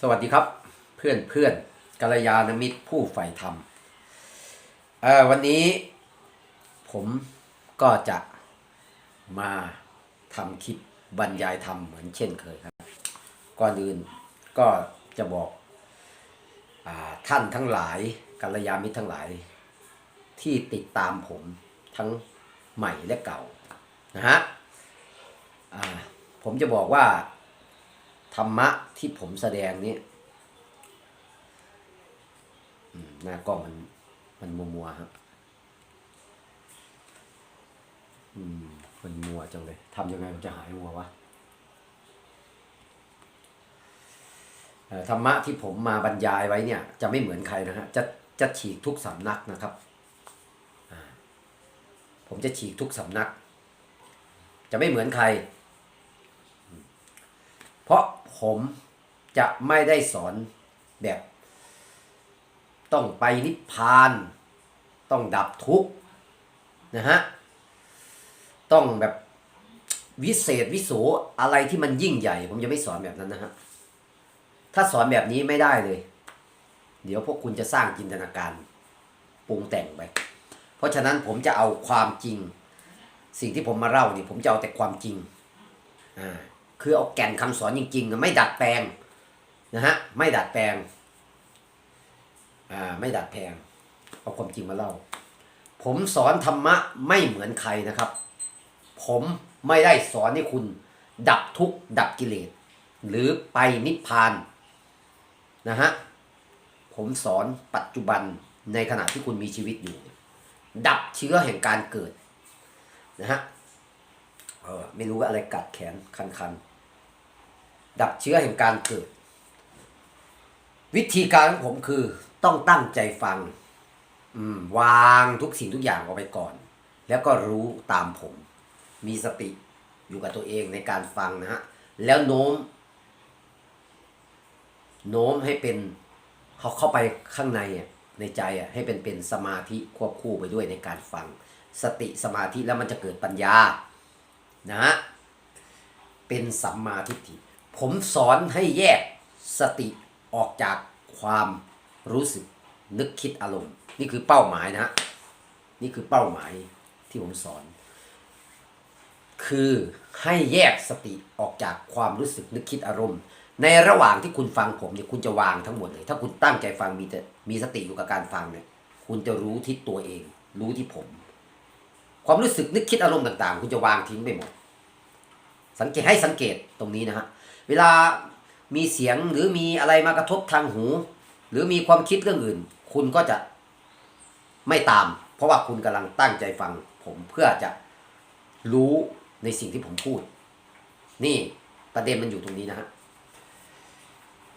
สวัสดีครับ เพื่อนเพื่อนกัลยาณมิตรผู้ใฝ่ธรรมวันนี้ผมก็จะมาทำคลิปบรรยายธรรมเหมือนเช่นเคยครับ ก่อนอื่นก็จะบอกอท่านทั้งหลายกัลยาณมิตรทั้งหลาย ที่ติดตามผมทั้งใหม่และเก่านะฮะผมจะบอกว่า ธรรมะที่ผมแสดงนี้หน้ากล้องมัน มันมัวมัวครับอืมมันมัวจังเลยทำยังไงมันจะหายมัววะธรรมะที่ผมมาบรรยายไว้เนี่ย จะไม่เหมือนใครนะฮะจะจะฉีกทุกสำนักนะครับ ผมจะฉีกทุกสำนัก จะไม่เหมือนใคร เพราะผมจะไม่ได้สอนแบบ ต้องไปนิพพาน ต้องดับทุกข์นะฮะต้องแบบวิเศษวิโสอะไรที่มันยิ่งใหญ่ ผมจะไม่สอนแบบนั้นนะฮะถ้าสอนแบบนี้ไม่ได้เลย เดี๋ยวพวกคุณจะสร้างจินตนาการปรุงแต่งไป เพราะฉะนั้นผมจะเอาความจริง สิ่งที่ผมมาเล่านี่ผมจะเอาแต่ความจริงอ่า คือเอาแก่นคำสอนจริงๆ ไม่ดัดแปลงนะฮะไม่ดัดแปลงอ่าไม่ดัดแปลงเอาความจริงมาเล่า ผมสอนธรรมะไม่เหมือนใครนะครับ ผมไม่ได้สอนให้คุณ ดับทุกข์ดับกิเลส หรือไปนิพพานนะฮะผมสอนปัจจุบันในขณะที่คุณมีชีวิตอยู่ ดับเชื้อแห่งการเกิดนะฮะเออไม่รู้ว่าอะไรกัดแขนคันๆ ดับเชื้อแห่งการเกิด วิธีการของผมคือต้องตั้งใจฟังวางทุกสิ่งทุกอย่างออกไปก่อน แล้วก็รู้ตามผม มีสติอยู่กับตัวเองในการฟังนะฮะ แล้วโน้ม โน้มให้เป็นเขาเข้าไปข้างในในใจอะให้เป็นเป็นสมาธิควบคู่ไปด้วยในการฟัง สติสมาธิแล้วมันจะเกิดปัญญานะฮะเป็นสัมมาทิฏฐิ ผมสอนให้แยกสติออกจากความรู้สึกนึกคิดอารมณ์ นี่คือเป้าหมายนะฮะนี่คือเป้าหมายที่ผมสอน คือให้แยกสติออกจากความรู้สึกนึกคิดอารมณ์ ในระหว่างที่คุณฟังผมเนี่ยคุณจะวางทั้งหมดเลย ถ้าคุณตั้งใจฟังมีแต่มีสติอยู่กับการฟังเนี่ยคุณจะรู้ที่ตัวเอง รู้ที่ผม ความรู้สึกนึกคิดอารมณ์ต่าง ๆ คุณจะวางทิ้งไปหมด สังเกตให้สังเกตตรงนี้นะฮะ เวลามีเสียงหรือมีอะไรมากระทบทางหู หรือมีความคิดเรื่องอื่น คุณก็จะไม่ตาม เพราะว่าคุณกำลังตั้งใจฟังผมเพื่อจะรู้ในสิ่งที่ผมพูด นี่ประเด็นมันอยู่ตรงนี้นะฮะ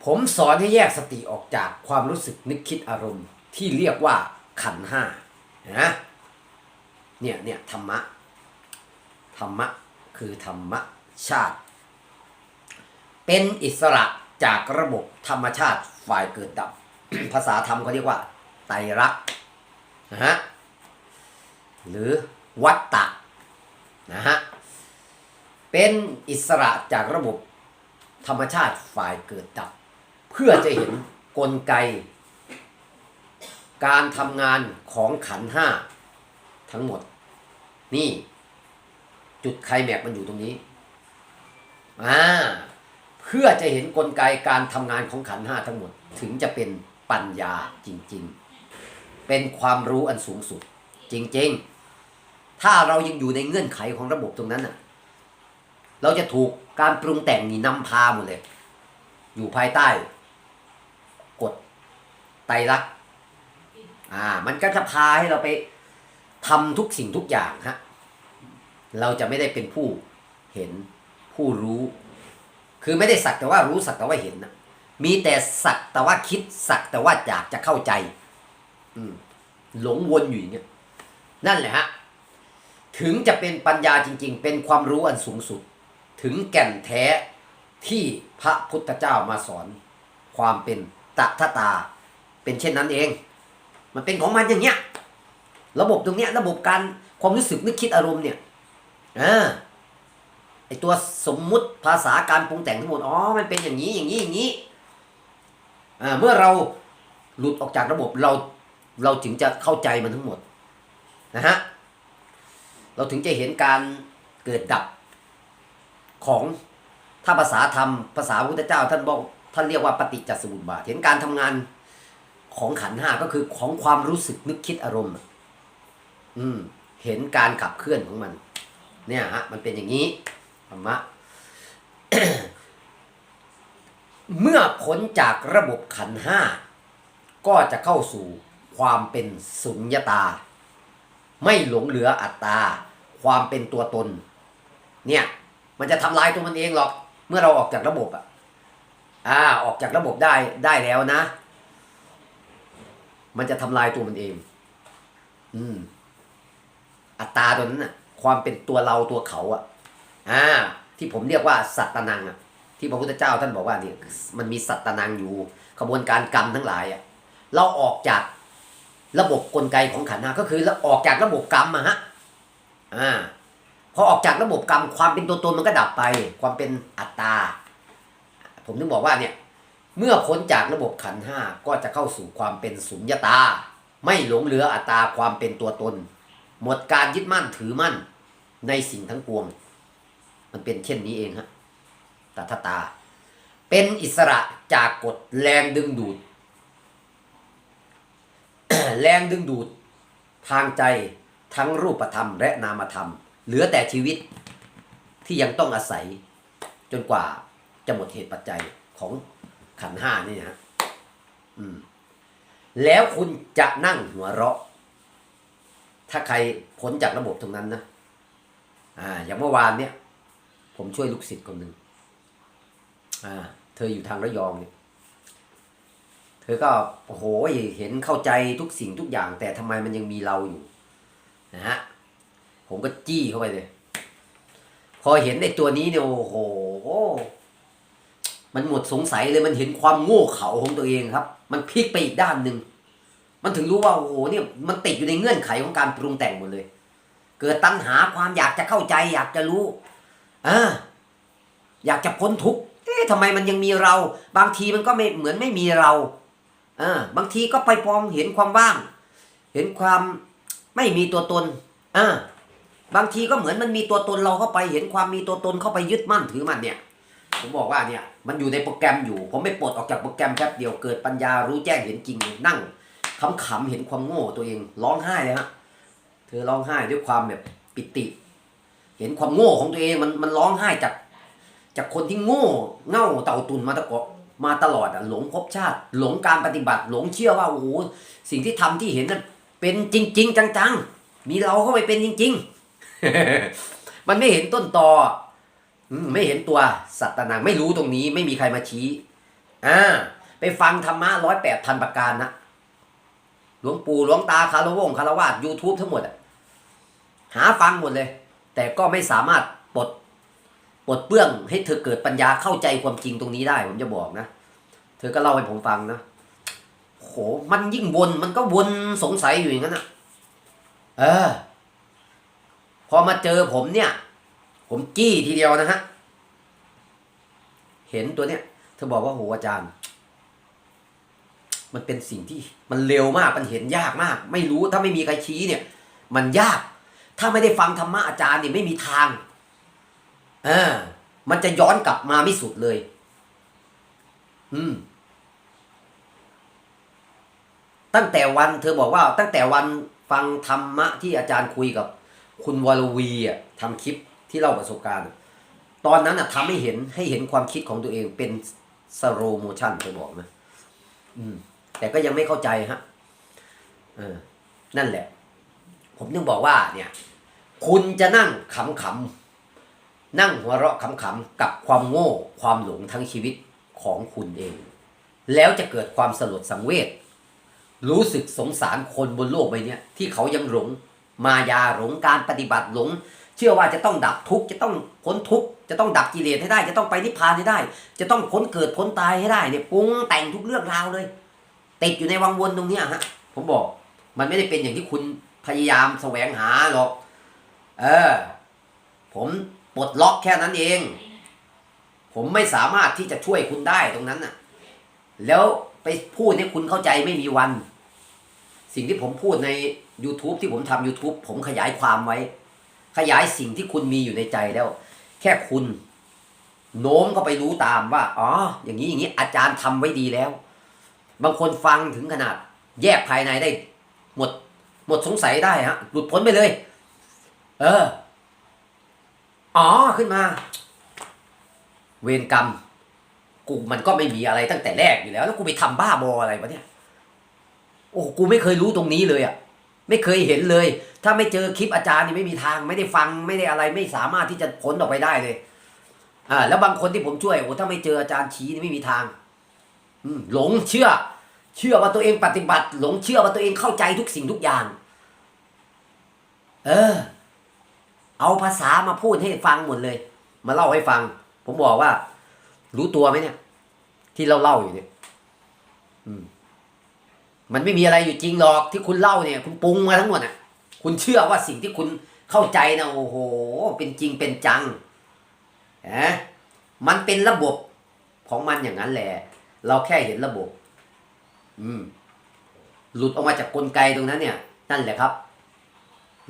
ผมสอนให้แยกสติออกจากความรู้สึกนึกคิดอารมณ์ ที่เรียกว่าขันห้านะเนี่ยเนี่ยธรรมะธรรมะคือธรรมชาติ เป็นอิสระจากระบบธรรมชาติฝ่ายเกิดดับ ภาษาธรรมเขาเรียกว่า ไตรลักษณ์นะฮะหรือวัตตะนะฮะเป็นอิสระจากระบบธรรมชาติฝ่ายเกิดดับ เพื่อจะเห็นกลไก การทำงานของขันห้าทั้งหมด นี่ จุดไคลแม็กมันอยู่ตรงนี้อ่า เพื่อจะเห็นกลไกการทำงานของขันห้าทั้งหมด ถึงจะเป็นปัญญาจริง ๆ เป็นความรู้อันสูงสุด จริง ๆ ถ้าเรายังอยู่ในเงื่อนไขของระบบตรงนั้นน่ะ เราจะถูกการปรุงแต่งนี่นำพาหมดเลย อยู่ภายใต้กฎไตรลักษณ์อ่า มันก็จะพาให้เราไปทำทุกสิ่งทุกอย่างฮะเราจะไม่ได้เป็นผู้เห็นผู้รู้ คือไม่ได้สักแต่ว่ารู้สักแต่ว่าเห็นนะมีแต่สักแต่ว่าคิดสักแต่ว่าอยากจะเข้าใจ อืมหลงวนอยู่อย่างเงี้ยนั่นแหละฮะถึงจะเป็นปัญญาจริง ๆ เป็นความรู้อันสูงสุด ถึงแก่นแท้ที่พระพุทธเจ้ามาสอน ความเป็นตถาตา เป็นเช่นนั้นเอง มันเป็นของมันอย่างเงี้ย ระบบตรงเนี้ย ระบบการความรู้สึกนึกคิดอารมณ์เนี่ยอ่า ไอตัวสมมุติภาษาการปรุงแต่งทั้งหมด อ๋อ มันเป็นอย่างนี้อย่างนี้อย่างนี้อ่าเมื่อเราหลุดออกจากระบบเราเราถึงจะเข้าใจมันทั้งหมดนะฮะ เราถึงจะเห็นการเกิดดับของถ้าภาษาธรรมภาษาพระพุทธเจ้าท่านบอกท่านเรียกว่าปฏิจจสมุปบาท เห็นการทำงานของขันห้าก็คือของความรู้สึกนึกคิดอารมณ์ อืม เห็นการขับเคลื่อนของมัน เนี่ยฮะ มันเป็นอย่างนี้ รรมะ เมื่อพ้นจากระบบขันห้า ก็จะเข้าสู่ความเป็นสุญญตา ไม่หลงเหลืออัตตา ความเป็นตัวตน เนี่ย มันจะทำลายตัวมันเองหรอก เมื่อเราออกจากระบบอะอ่าออกจากระบบได้ได้แล้วนะ มันจะทำลายตัวมันเอง อืม อัตตาตัวนั้นน่ะ ความเป็นตัวเราตัวเขาอะ อ่าที่ผมเรียกว่าสัตตนังอะที่พระพุทธเจ้าท่านบอกว่าเนี่ยมันมีสัตตนังอยู่ขบวนการกรรมทั้งหลายอะเราออกจากระบบกลไกของขันธ์ห้าก็คือเราออกจากระบบกรรมอะฮะอ่าพอออกจากระบบกรรมความเป็นตัวตนมันก็ดับไป ความเป็นอัตตา ผมถึงบอกว่าเนี่ยเมื่อพ้นจากระบบขันธ์ห้าก็จะเข้าสู่ความเป็นสุญญตา ไม่หลงเหลืออัตตาความเป็นตัวตน หมดการยึดมั่นถือมั่นในสิ่งทั้งปวง มันเป็นเช่นนี้เองฮะตถาตา เป็นอิสระจากกฎแรงดึงดูด แรงดึงดูด ทางใจทั้งรูปธรรมและนามธรรม เหลือแต่ชีวิตที่ยังต้องอาศัย จนกว่าจะหมดเหตุปัจจัยของขันห้านี่นะฮะอืม แล้วคุณจะนั่งหัวเราะ ถ้าใครพ้นจากระบบตรงนั้นนะ อ่า อย่างเมื่อวานเนี่ย ผมช่วยลูกศิษย์คนหนึ่งอ่า เธออยู่ทางระยองเนี่ยเธอก็โอ้โหเห็นเข้าใจทุกสิ่งทุกอย่าง แต่ทำไมมันยังมีเราอยู่นะฮะผมก็จี้เข้าไปเลย พอเห็นในตัวนี้เนี่ยโอ้โหมันหมดสงสัยเลยมันเห็นความโง่เขลาของตัวเองครับ มันพลิกไปอีกด้านหนึ่งมันถึงรู้ว่าโอ้โหเนี่ยมันติดอยู่ในเงื่อนไขของการปรุงแต่งหมดเลย เกิดตัณหาความอยากจะเข้าใจอยากจะรู้ อ่าอยากจะพ้นทุกข์เอ๊ะทำไมมันยังมีเรา บางทีมันก็ไม่เหมือนไม่มีเราอ่าบางทีก็ไปพร้อมเห็นความว่าง เห็นความไม่มีตัวตนอ่าบางทีก็เหมือนมันมีตัวตนเราเข้าไปเห็นความมีตัวตนเข้าไปยึดมั่นถือมันเนี่ย ผมบอกว่าเนี่ย มันอยู่ในโปรแกรมอยู่ ผมไม่ปลดออกจากโปรแกรมแป๊บเดียวเกิดปัญญารู้แจ้งเห็นจริงนั่งขำๆเห็นความโง่ตัวเองร้องไห้เลยฮะเธอร้องไห้ด้วยความแบบปิติ เห็นความโง่ของตัวเองมันมันร้องไห้จากจากคนที่โง่เง่าเต่าตุนมาตะกอมาตลอดอะหลงภพชาติ หลงการปฏิบัติ หลงเชื่อว่าโอ้โหสิ่งที่ทำที่เห็นนั้นเป็นจริง ๆ จังๆ มีเราเข้าไปเป็นจริง ๆ มันไม่เห็นต้นตอไม่เห็นตัวสัตตนางไม่รู้ตรงนี้ ไม่มีใครมาชี้อ่าไปฟังธรรมะร้อยแปดพันประการนะหลวงปู่หลวงตาคารวงคารวาสยูทูบทั้งหมดอะหาฟังหมดเลย แต่ก็ไม่สามารถปลดปลดเปื้องให้เธอเกิดปัญญาเข้าใจความจริงตรงนี้ได้ ผมจะบอกนะ เธอก็เล่าให้ผมฟังนะโหมันยิ่งวนมันก็วนสงสัยอยู่อย่างนั้นอะ เออ พอมาเจอผมเนี่ย ผมจี้ทีเดียวนะฮะ เห็นตัวเนี้ยเธอบอกว่าโหอาจารย์ มันเป็นสิ่งที่มันเร็วมากมันเห็นยากมาก ไม่รู้ถ้าไม่มีใครชี้เนี่ย มันยาก ถ้าไม่ได้ฟังธรรมะอาจารย์เนี่ยไม่มีทางเออมันจะย้อนกลับมาไม่สุดเลย อืม ตั้งแต่วัน เธอบอกว่า ตั้งแต่วันฟังธรรมะที่อาจารย์คุยกับ คุณวรวีอะทำคลิปที่เล่าประสบการณ์ ตอนนั้นอะทำให้เห็นให้เห็นความคิดของตัวเองเป็นสโลโมชันเธอบอกนะอืม แต่ก็ยังไม่เข้าใจฮะเออนั่นแหละ ผมถึงบอกว่าเนี่ยคุณจะนั่งขำๆนั่งหัวเราะขำๆกับความโง่ความหลงทั้งชีวิตของคุณเอง แล้วจะเกิดความสลดสังเวชรู้สึกสงสารคนบนโลกใบนี้ที่เขายังหลง มายาหลงการปฏิบัติหลง เชื่อว่าจะต้องดับทุกข์จะต้องพ้นทุกข์จะต้องดับกิเลสให้ได้ จะต้องไปนิพพานให้ได้ จะต้องพ้นเกิดพ้นตายให้ได้เนี่ยปรุงแต่งทุกเรื่องราวเลยติดอยู่ในวังวนตรงนี้ฮะผมบอก มันไม่ได้เป็นอย่างที่คุณ พยายามแสวงหาหรอก เออ ผมปลดล็อกแค่นั้นเอง ผมไม่สามารถที่จะช่วยคุณได้ตรงนั้นน่ะ แล้วไปพูดให้คุณเข้าใจไม่มีวัน สิ่งที่ผมพูดใน YouTube ที่ผมทำ YouTube ผมขยายความไว้ ขยายสิ่งที่คุณมีอยู่ในใจแล้ว แค่คุณ โน้มก็ไปรู้ตามว่า อ๋อ อย่างนี้อย่างนี้อาจารย์ทำไว้ดีแล้ว บางคนฟังถึงขนาด แยกภายในได้ หมดสงสัยได้ฮะหลุดพ้นไปเลย เออ อ๋อขึ้นมา เวรกรรม กูมันก็ไม่มีอะไรตั้งแต่แรกอยู่แล้ว แล้วกูไปทำบ้าบออะไรวะเนี่ย โอ้กูไม่เคยรู้ตรงนี้เลยอะ ไม่เคยเห็นเลย ถ้าไม่เจอคลิปอาจารย์นี่ไม่มีทาง ไม่ได้ฟังไม่ได้อะไร ไม่สามารถที่จะพ้นออกไปได้เลย อ่า แล้วบางคนที่ผมช่วยโอ้ถ้าไม่เจออาจารย์ชี้นี่ไม่มีทาง อืมหลงเชื่อเชื่อว่าตัวเองปฏิบัติ หลงเชื่อว่าตัวเองเข้าใจทุกสิ่งทุกอย่าง เออ เอาภาษามาพูดให้ฟังหมดเลย มาเล่าให้ฟัง ผมบอกว่า รู้ตัวไหมเนี่ย ที่เราเล่าอยู่เนี่ย อืม มันไม่มีอะไรอยู่จริงหรอกที่คุณเล่าเนี่ย คุณปรุงมาทั้งหมดอะ คุณเชื่อว่าสิ่งที่คุณเข้าใจนะโอ้โห เป็นจริงเป็นจังนะมันเป็นระบบของมันอย่างนั้นแหละ เราแค่เห็นระบบ อืม หลุดออกมาจากกลไกตรงนั้นเนี่ย นั่นแหละครับ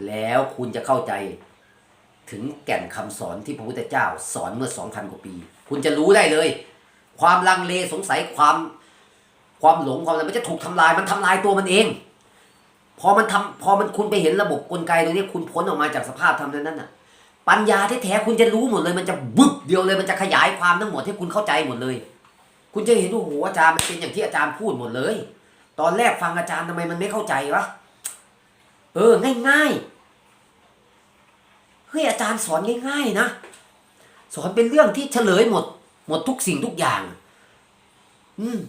แล้วคุณจะเข้าใจถึงแก่นคำสอนที่พระพุทธเจ้าสอนเมื่อสองพันกว่าปี คุณจะรู้ได้เลย ความลังเลสงสัยความความหลงความอะไรมันจะถูกทำลายมันทำลายตัวมันเอง พอมันทำพอมันคุณไปเห็นระบบกลไกตรงนี้คุณพ้นออกมาจากสภาพทำนั้นน่ะ ปัญญาแท้ๆคุณจะรู้หมดเลย มันจะบึบเดียวเลย มันจะขยายความทั้งหมดให้คุณเข้าใจหมดเลย คุณจะเห็นว่าโอ้โหอาจารย์มันเป็นอย่างที่อาจารย์พูดหมดเลย ตอนแรกฟังอาจารย์ทำไมมันไม่เข้าใจวะเออง่ายๆ เฮ้ยอาจารย์สอนง่าย ๆ นะ สอนเป็นเรื่องที่เฉลยหมด หมดทุกสิ่งทุกอย่าง อืม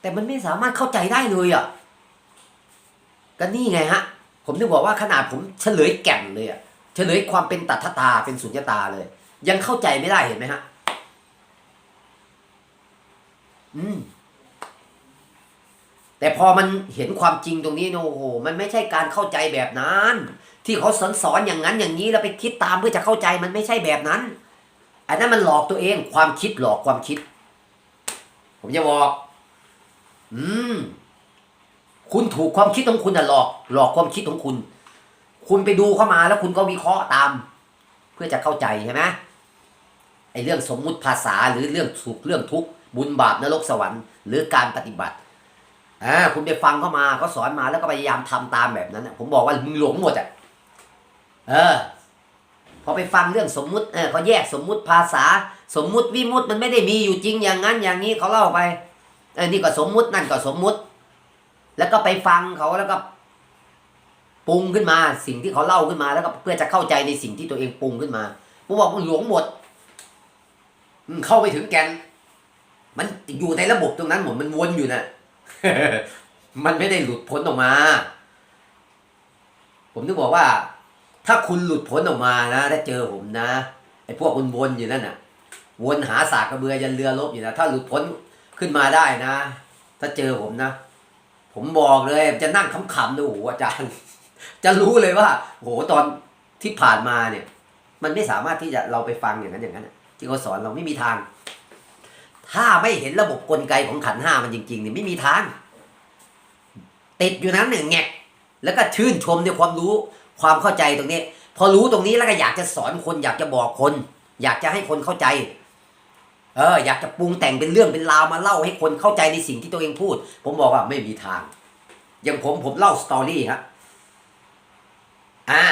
แต่มันไม่สามารถเข้าใจได้เลยอะก็นี่ไงฮะ ผมถึงบอกว่าขนาดผมเฉลยแก่นเลยอะเฉลยความเป็นตัทตาเป็นสุญญตาเลย ยังเข้าใจไม่ได้เห็นไหมฮะ อืมแต่พอมันเห็นความจริงตรงนี้โอ้โห มันไม่ใช่การเข้าใจแบบนั้น ที่เขาสอนสอนอย่างนั้นอย่างนี้แล้วไปคิดตามเพื่อจะเข้าใจมันไม่ใช่แบบนั้น อันนั้นมันหลอกตัวเองความคิดหลอกความคิด ผมจะบอก อืม คุณถูกความคิดของคุณน่ะหลอก หลอกความคิดของคุณ คุณไปดูเข้ามาแล้วคุณก็วิเคราะห์ตาม เพื่อจะเข้าใจใช่ไหมไอ้เรื่องสมมุติภาษาหรือเรื่องสุขเรื่องทุกข์บุญบาปนรกสวรรค์หรือการปฏิบัติอ่าคุณไปฟังเข้ามาเขาสอนมาแล้วก็พยายามทำตามแบบนั้นผมบอกว่ามึงหลงหมดอะ เออ พอไปฟังเรื่องสมมุติเออเขาแยกสมมุติภาษา สมมุติวิมุติมันไม่ได้มีอยู่จริงอย่างนั้นอย่างนี้เขาเล่าไปเออนี่ก็สมมุตินั่นก็สมมุติ แล้วก็ไปฟังเขาแล้วก็ปรุงขึ้นมาสิ่งที่เขาเล่าขึ้นมาแล้วก็เพื่อจะเข้าใจในสิ่งที่ตัวเองปรุงขึ้นมาผมบอกมึงหลงหมดมเข้าไปถึงแกน มันอยู่ในระบบตรงนั้นหมดมันวนอยู่น่ะมันไม่ได้หลุดพ้นออกมา ผมถึงบอกว่า ถ้าคุณหลุดพ้นออกมานะถ้าเจอผมนะไอ้พวกคุณวนอยู่นั่นน่ะ วนหาสากกระเบือยันเรือลบอยู่นะถ้าหลุดพ้นขึ้นมาได้นะ ถ้าเจอผมนะ ผมบอกเลยจะนั่งขำๆดูโอ้โหอาจารย์ จะรู้เลยว่าโอ้โหตอนที่ผ่านมาเนี่ย มันไม่สามารถที่จะเราไปฟังอย่างนั้นอย่างนั้นที่เขาสอนเราไม่มีทาง ถ้าไม่เห็นระบบกลไกของขันห้ามันจริงๆเนี่ยไม่มีทาง ติดอยู่นั้นหนึ่งแงกแล้วก็ชื่นชมในความรู้ ความเข้าใจตรงนี้ พอรู้ตรงนี้แล้วก็อยากจะสอนคน อยากจะบอกคน อยากจะให้คนเข้าใจ เออ อยากจะปรุงแต่งเป็นเรื่องเป็นราวมาเล่าให้คนเข้าใจในสิ่งที่ตัวเองพูด ผมบอกว่าไม่มีทาง อย่างผมผมเล่าสตอรี่ครับอ่า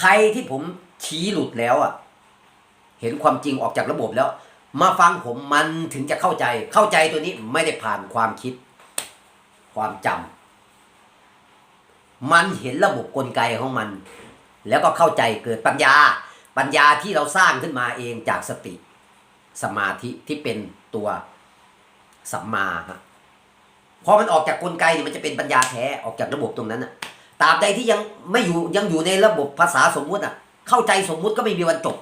ใครที่ผมชี้หลุดแล้วอะ เห็นความจริงออกจากระบบแล้ว มาฟังผมมันถึงจะเข้าใจ เข้าใจตัวนี้ไม่ได้ผ่านความคิด ความจำ มันเห็นระบบกลไกของมัน แล้วก็เข้าใจเกิดปัญญา ปัญญาที่เราสร้างขึ้นมาเองจากสติสมาธิที่เป็นตัวสัมมาฮะพอมันออกจากกลไกเนี่ยมันจะเป็นปัญญาแท้ออกจากระบบตรงนั้นน่ะตราบใดที่ยังไม่อยู่ยังอยู่ในระบบภาษาสมมุติอะเข้าใจสมมุติก็ไม่มีวันจบ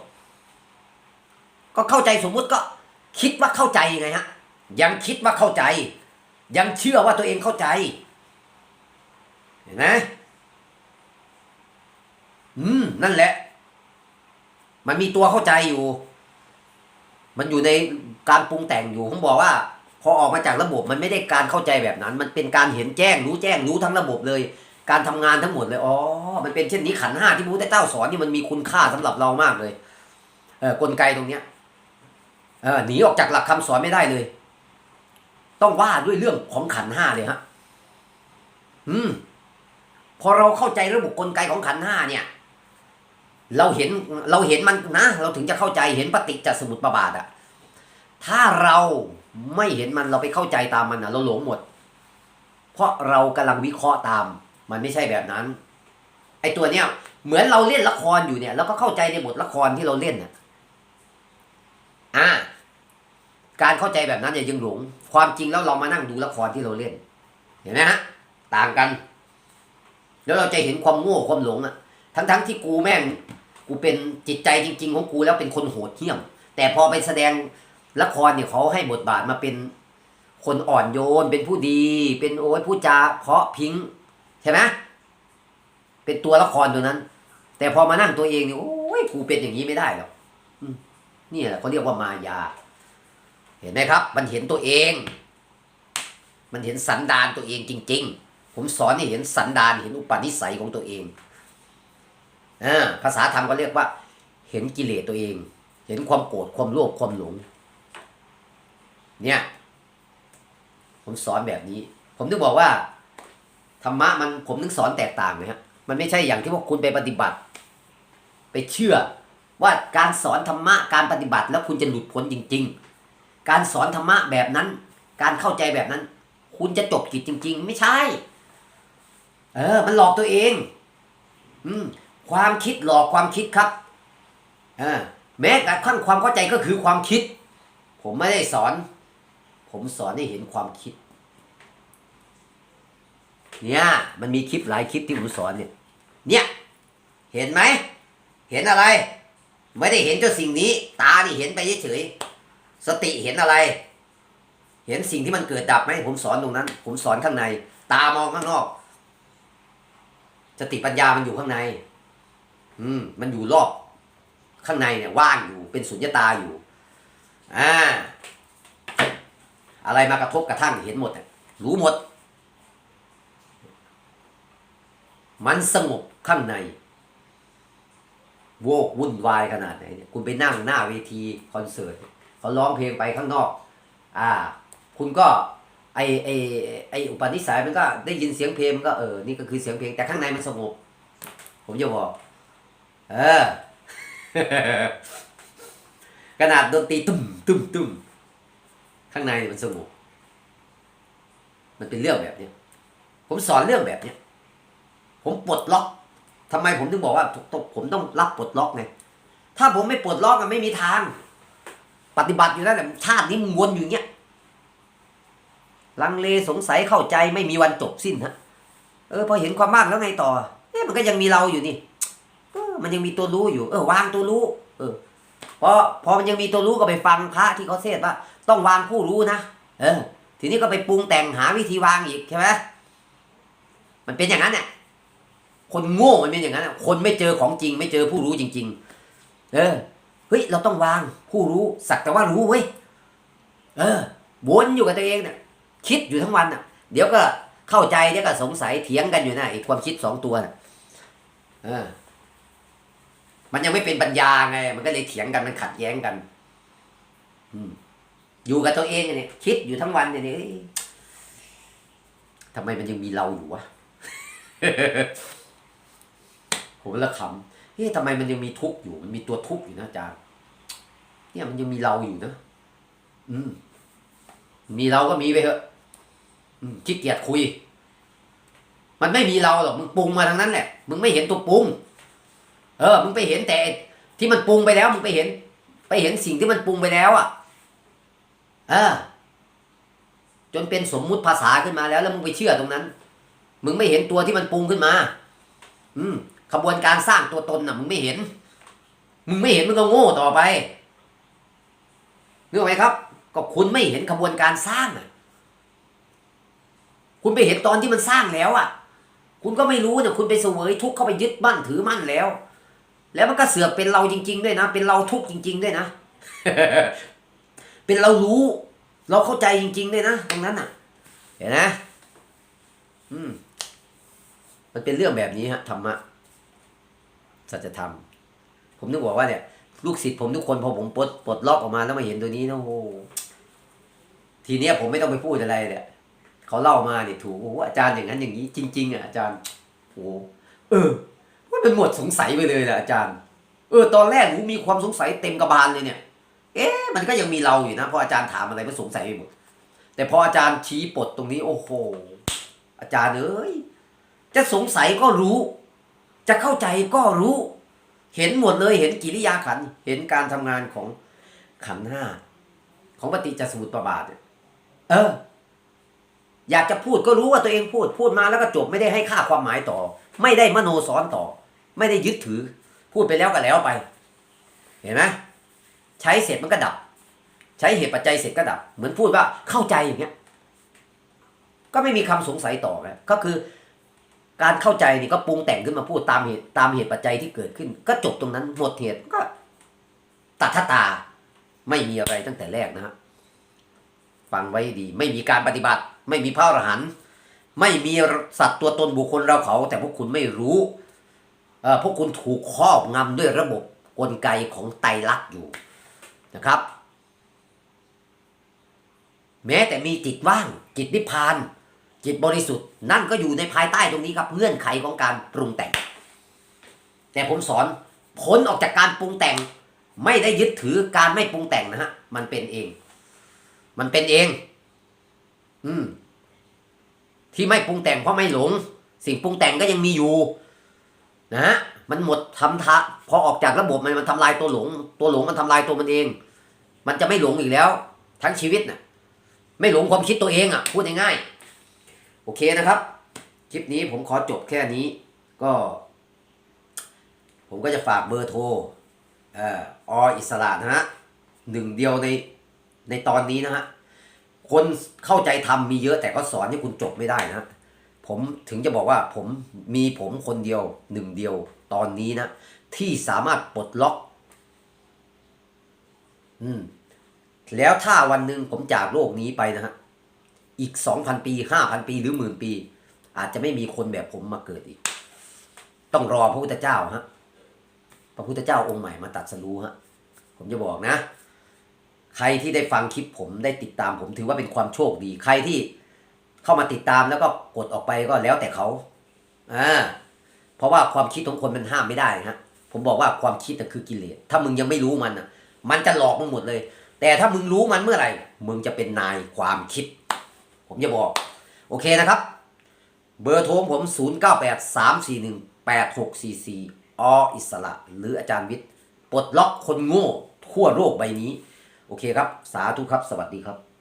ก็เข้าใจสมมุติก็คิดว่าเข้าใจไงฮะ ยังคิดว่าเข้าใจ ยังเชื่อว่าตัวเองเข้าใจ เห็นไหมอืม นั่นแหละ มันมีตัวเข้าใจอยู่ มันอยู่ในการปรุงแต่งอยู่ผมบอกว่า พอออกมาจากระบบมันไม่ได้การเข้าใจแบบนั้น มันเป็นการเห็นแจ้งรู้แจ้งรู้ทั้งระบบเลย การทำงานทั้งหมดเลยอ๋อมันเป็นเช่นนี้ขันห้าที่พระพุทธเจ้าสอนนี่มันมีคุณค่าสำหรับเรามากเลย เออกลไกตรงเนี้ยเออหนีออกจากหลักคำสอนไม่ได้เลย ต้องว่าด้วยเรื่องของขันห้าเลยฮะ อืม พอเราเข้าใจระบบกลไกของขันห้าเนี่ย เราเห็นเราเห็นมันนะ เราถึงจะเข้าใจเห็นปฏิจจสมุปบาทอะถ้าเราไม่เห็นมันเราไปเข้าใจตามมันอะเราหลงหมด เพราะเรากำลังวิเคราะห์ตาม มันไม่ใช่แบบนั้น ไอตัวเนี้ยเหมือนเราเล่นละครอยู่เนี่ยเราก็เข้าใจในบทละครที่เราเล่นน่ะอ่า การเข้าใจแบบนั้นอย่ายังหลง ความจริงแล้วเรามานั่งดูละครที่เราเล่น เห็นไหมฮะ ต่างกัน แล้วเราจะเห็นความโง่ความหลงอะทั้งๆที่กูแม่งกูเป็นจิตใจจริง ๆ ของกูแล้วเป็นคนโหดเหี้ยม แต่พอไปแสดงละครเนี่ยเขาให้บทบาทมาเป็นคนอ่อนโยน เป็นผู้ดี เป็นโอ้ยผู้จาเพาะพิงใช่ไหมเป็นตัวละครตัวนั้น แต่พอมานั่งตัวเองเนี่ยโอ้ยกูเป็นอย่างนี้ไม่ได้หรอกนี่แหละเขาเรียกว่ามายา เห็นไหมครับ มันเห็นตัวเอง มันเห็นสันดานตัวเองจริง ๆ ผมสอนให้เห็นสันดานเห็นอุปนิสัยของตัวเองอ่าภาษาธรรมก็เรียกว่า เห็นกิเลสตัวเอง เห็นความโกรธความโลภความหลง เนี่ย ผมสอนแบบนี้ ผมถึงบอกว่าธรรมะมันผมถึงสอนแตกต่างนะฮะมันไม่ใช่อย่างที่พวกคุณไปปฏิบัติ ไปเชื่อว่าการสอนธรรมะการปฏิบัติแล้วคุณจะหลุดพ้นจริง ๆ การสอนธรรมะแบบนั้น การเข้าใจแบบนั้น คุณจะจบกิจจริง ๆ ไม่ใช่ เออ มันหลอกตัวเอง อืม ความคิดหลอกความคิดครับอ่าแม้กระทั่งความเข้าใจก็คือความคิด ผมไม่ได้สอน ผมสอนให้เห็นความคิด เนี่ย มันมีคลิปหลายคลิปที่ผมสอนเนี่ย เนี่ย เห็นไหม เห็นอะไร ไม่ได้เห็นเจ้าสิ่งนี้ ตานี่เห็นไปเฉยสติเห็นอะไร เห็นสิ่งที่มันเกิดดับไหมผมสอนตรงนั้น ผมสอนข้างใน ตามองข้างนอก สติปัญญามันอยู่ข้างใน อืม มันอยู่รอบข้างในเนี่ยว่างอยู่เป็นสุญญตาอยู่อ่าอะไรมากระทบกระทั่งเห็นหมดรู้หมด มันสงบข้างใน โวกวุ่นวายขนาดไหนเนี่ยคุณไปนั่งหน้าเวทีคอนเสิร์ตเขาร้องเพลงไปข้างนอก อ่า คุณก็ ไอไอไออุปนิสัยมันก็ได้ยินเสียงเพลงมันก็เออนี่ก็คือเสียงเพลงแต่ข้างในมันสงบผมจะบอก เออขนาดดนตรีตุ้มตุ้มตุ้มข้างในมันสงบมันเป็นเรื่องแบบเนี้ยผมสอนเรื่องแบบเนี้ยผมปลดล็อกทำไมผมถึงบอกว่าผมต้องรับปลดล็อกไงถ้าผมไม่ปลดล็อกอะไม่มีทาง ปฏิบัติอยู่นั่นแหละชาตินี้มวนอยู่เงี้ย ลังเลสงสัยเข้าใจไม่มีวันจบสิ้นฮะเออพอเห็นความมากแล้วไงต่อเอ๊ะมันก็ยังมีเราอยู่นี่เออมันยังมีตัวรู้อยู่ เออวางตัวรู้ เออพอพอมันยังมีตัวรู้ก็ไปฟังพระที่เขาเทศว่าต้องวางผู้รู้นะเออ ทีนี้ก็ไปปรุงแต่งหาวิธีวางอีกใช่ไหมมันเป็นอย่างนั้นเนี่ยคนโง่มันเป็นอย่างนั้นคนไม่เจอของจริง ไม่เจอผู้รู้จริง ๆ เออเฮ้ยเราต้องวางผู้รู้สักแต่ว่ารู้เว้ยเออวนอยู่กับตัวเองเนี่ย คิดอยู่ทั้งวันอะ เดี๋ยวก็เข้าใจเดี๋ยวก็สงสัยเถียงกันอยู่นะไอ้ความคิดสองตัวน่ะเออ มันยังไม่เป็นปัญญาไง มันก็เลยเถียงกันมันขัดแย้งกัน อืม อยู่กับตัวเองเนี่ยคิดอยู่ทั้งวันเนี่ยเอ้ทำไมมันยังมีเราอยู่วะผมละขำเฮ้ยทำไมมันยังมีทุกข์อยู่ มันมีตัวทุกข์อยู่นะอาจารย์ เนี่ยมันยังมีเราอยู่นะ อืม มีเราก็มีไปเถอะ ขี้เกียจคุย มันไม่มีเราหรอกมึงปรุงมาทั้งนั้นแหละ มึงไม่เห็นตัวปรุง เออ มึงไปเห็นแต่ ที่มันปรุงไปแล้ว มึงไปเห็น ไปเห็นสิ่งที่มันปรุงไปแล้ว อะ เออ จนเป็นสมมุติภาษาขึ้นมาแล้ว แล้วมึงไปเชื่อตรงนั้น มึงไม่เห็นตัวที่มันปรุงขึ้นมา อืมขบวนการสร้างตัวตนน่ะ มึงไม่เห็น มึงไม่เห็นมึงก็โง่ต่อไปนึกออกไหมครับ ก็คุณไม่เห็นขบวนการสร้างอะ คุณไปเห็นตอนที่มันสร้างแล้วอะ คุณก็ไม่รู้เนี่ยคุณไปเสวยทุกข์เข้าไปยึดมั่นถือมั่นแล้ว แล้วมันก็เสือกเป็นเราจริง ๆ ด้วยนะ เป็นเราทุกข์จริง ๆ ด้วยนะ เป็นเรารู้ เราเข้าใจจริง ๆ ด้วยนะตรงนั้นอะ เห็นไหมอืม มันเป็นเรื่องแบบนี้ฮะธรรมะสัจธรรม ผมนึกบอกว่าเนี่ย ลูกศิษย์ผมทุกคนพอผมปลดปลดล็อกออกมาแล้วมาเห็นตัวนี้นะโอ้โหทีเนี้ยผมไม่ต้องไปพูดอะไรเนี่ย เขาเล่ามาเนี่ยถูกโอ้อาจารย์อย่างนั้นอย่างนี้จริง ๆอะอาจารย์โอ้เออมันหมดสงสัยไปเลยแหละอาจารย์ เออ ตอนแรกผมมีความสงสัยเต็มกระบาลเลยเนี่ย เอ๊ะมันก็ยังมีเราอยู่นะเพราะอาจารย์ถามอะไรก็สงสัยไปหมดแต่พออาจารย์ชี้ปลดตรงนี้ โอ้โหอาจารย์เอ้ยจะสงสัยก็รู้ จะเข้าใจก็รู้ เห็นหมดเลยเห็นกิริยาขัน เห็นการทำงานของขันห้าของปฏิจจสมุปบาทเออ อยากจะพูดก็รู้ว่าตัวเองพูด พูดมาแล้วก็จบไม่ได้ให้ค่าความหมายต่อ ไม่ได้มโนสอนต่อ ไม่ได้ยึดถือ พูดไปแล้วก็แล้วไป เห็นไหมใช้เสร็จมันก็ดับ ใช้เหตุปัจจัยเสร็จก็ดับ เหมือนพูดว่าเข้าใจอย่างเงี้ย ก็ไม่มีคำสงสัยต่อแล้วก็คือ การเข้าใจนี่ก็ปรุงแต่งขึ้นมาพูดตามเหตุตามเหตุปัจจัยที่เกิดขึ้น ก็จบตรงนั้นหมดเหตุก็ตัดทตา ไม่มีอะไรตั้งแต่แรกนะฮะฟังไว้ดี ไม่มีการปฏิบัติ ไม่มีพระอรหันต์ไม่มีสัตว์ตัวตนบุคคลเราเขา แต่พวกคุณไม่รู้พวกคุณถูกครอบงำด้วยระบบกลไกของไตรลักษณ์อยู่นะครับ แม้แต่มีจิตว่าง จิตนิพพาน จิตบริสุทธิ์ นั่นก็อยู่ในภายใต้ตรงนี้ครับเงื่อนไขของการปรุงแต่ง แต่ผมสอนพ้นออกจากการปรุงแต่ง ไม่ได้ยึดถือการไม่ปรุงแต่งนะฮะมันเป็นเอง มันเป็นเอง อืม ที่ไม่ปรุงแต่งเพราะไม่หลง สิ่งปรุงแต่งก็ยังมีอยู่ นะฮะมันหมดทำทะพอออกจากระบบมันมันทำลายตัวหลง ตัวหลงมันทำลายตัวมันเอง มันจะไม่หลงอีกแล้ว ทั้งชีวิตน่ะ ไม่หลงความคิดตัวเองอะ พูดง่ายๆโอเคนะครับ คลิปนี้ผมขอจบแค่นี้ ก็ ผมก็จะฝากเบอร์โทรเอ่อออิสระนะฮะหนึ่งเดียวในในตอนนี้นะฮะ คนเข้าใจทำมีเยอะแต่ก็สอนให้คุณจบไม่ได้นะผมถึงจะบอกว่าผมมีผมคนเดียวหนึ่งเดียวตอนนี้นะ ที่สามารถปลดล็อก อืม แล้วถ้าวันหนึ่งผมจากโลกนี้ไปนะฮะอีกสองพันปีห้าพันปีหรือหมื่นปี อาจจะไม่มีคนแบบผมมาเกิดอีก ต้องรอพระพุทธเจ้าฮะพระพุทธเจ้าองค์ใหม่มาตัดสรู้ฮะ ผมจะบอกนะ ใครที่ได้ฟังคลิปผมได้ติดตามผมถือว่าเป็นความโชคดี ใครที่เข้ามาติดตามแล้วก็กดออกไปก็แล้วแต่เขาอ่าเพราะว่าความคิดของคนมันห้ามไม่ได้ฮะผมบอกว่าความคิดน่ะคือกิเลสถ้ามึงยังไม่รู้มันน่ะ มันจะหลอกมึงหมดเลย แต่ถ้ามึงรู้มันเมื่อไหร่ มึงจะเป็นนายความคิด ผมจะบอก โอเคนะครับ เบอร์โทรผม 0 9 8 3 4 1 8 6 4 4 ออิสระ หรืออาจารย์วิทย์ปลดล็อกคนโง่ทั่วโลกใบนี้ โอเคครับ สาธุครับ สวัสดีครับ